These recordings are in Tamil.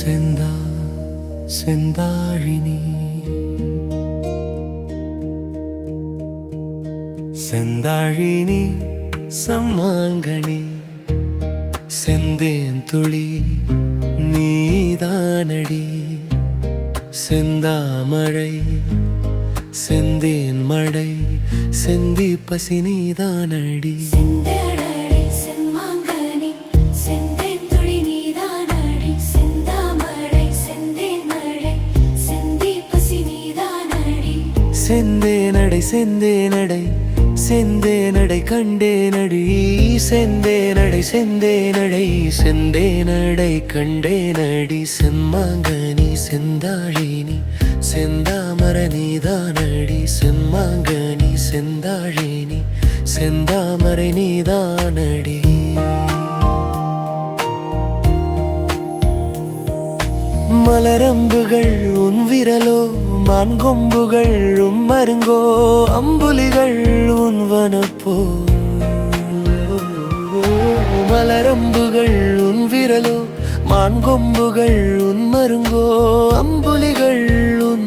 செந்தா செந்தாழினி. செந்தாழினி சம்மாங்கனி. செந்தேன் துளி நீதானடி. செந்தாமழை செந்தேன் மழை செந்தி பசி நீதானடி. செந்தழலை செந்தே நடை செந்தே நடை செந்தே நடை கண்டே நடி செந்தே நடை செந்தே நடை செந்தே நடை கண்டே நடி செம்மாங்கனி செந்தாழினி செந்தாமரணி தானடி செம்மாங்கனி செந்தாழினி செந்தாமரை நீதானடி மலரம்புகள் உன் விரலோ மான்கொம்புகள் உம் மருங்கோ அம்புலிகள் உன்வனப்போ மலரம்புகள் உன் விரலோ மான் கொம்புகள் உன் மருங்கோ அம்புலிகள் உன்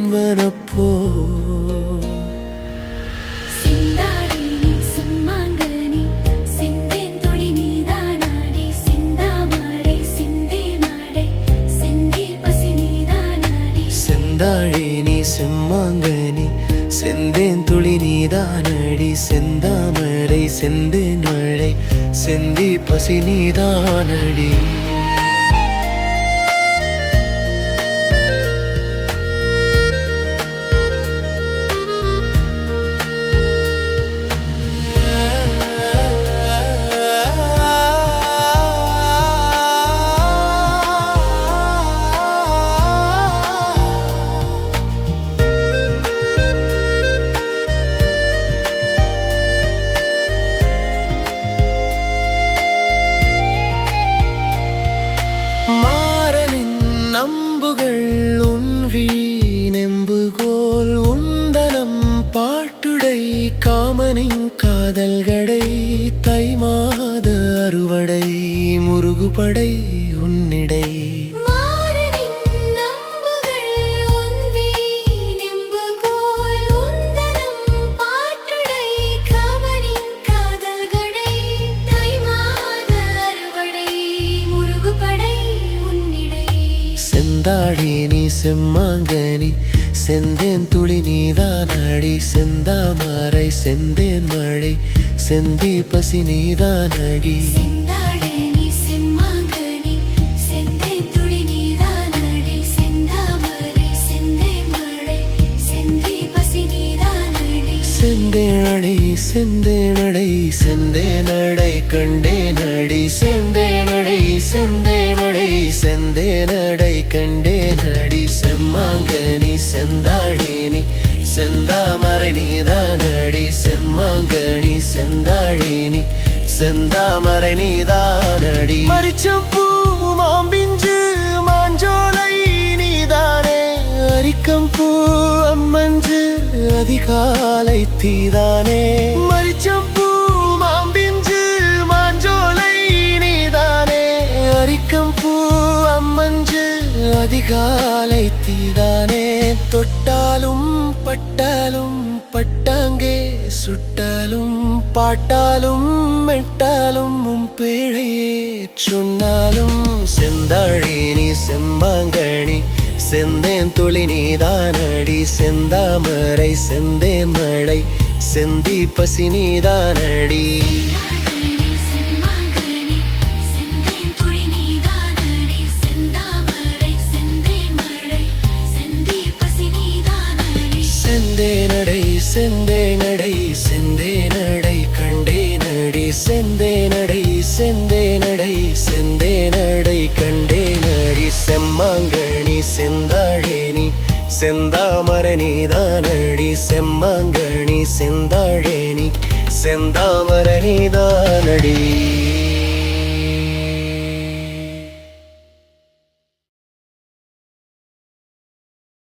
செந்து செந்தேன் மழை செந்தி பசி நீதானடி. வேம்புகோல் உந்தனம் பாட்டுடை காமனின் காதல்கடை தை மாத அறுவடை முருகுபடை உன்னிடை உந்தனம் பாட்டுடை காமனின் காதல்கடை தை மாத அறுவடை முருகுபடை உன்னிடை. செந்தாடி நீ செம்மாங்கனி செந்தேன் துளி நீதானடி செந்தாமரை செந்தேன் மழை செந்தி பசி நீதானடி செந்தாழனி செம்மாங்கனி செந்தேந்துளி நீதானடி செந்தாமரை செந்தேன் மழை செந்தி பசி நீதானடி செந்தேனடை செந்தேனடை செந்தேனடை கண்டேனடி செந்தேனடை செந்தேனடை செந்தேனடை கண்டேனடி செம்மாங்கனி செந்தாழினி செந்தாமரை நீதானடி. செம்மாங்கனி செந்தாழினி செந்தாமரை நீதானடி. மரிச்சம் பூ மாம்பிஞ்சு மாஞ்சோலை நீதானே. அரிக்கம் பூ அம்மஞ்சு அதிகாலை தீதானே. தொட்டாலும் பட்டாலும் பட்டாங்கே சுட்டாலும் பாட்டாலும் மெட்டாலும் உன் பிழையே. சொன்னாலும் செந்தாழி நீ செம்பாங்கணி செந்தேன் துளி நீதானடி செந்தாமரை செந்தேன் மழை செந்தி பசி நீதானடி செந்தே நடை செந்தே நடை கண்டே நடை செந்தே நடை செந்தே நடை செந்தே நடை கண்டே நடி செம்மாங்கணி செந்தாழேனி செந்தாமரணி தானடி செம்மாங்கணி செந்தாழேனி செந்தாமரணி தானடி.